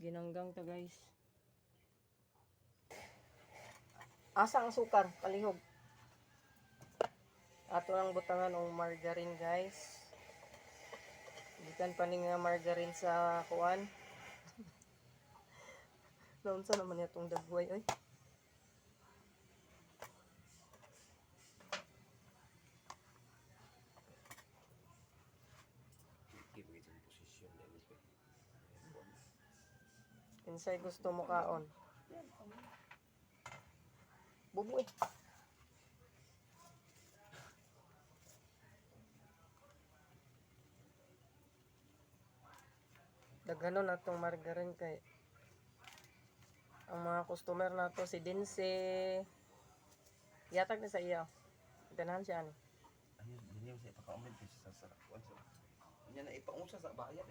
Ginanggang ta guys. Asa ang sukar? Palihog. Ato ang butangan ng margarine guys. Gikan pa ni nga margarine sa kuan. Naunsa naman itong dagway oy. Insay gusto mo kaon. Bubo eh. Daghanon na itong margarine kay ang mga customer na to si Dinse yatag na sa iya ganahan siya ni Ayun, yun yung sa ipaka-comment kasi sa sarap. Yan na ipaunsa sa bayan.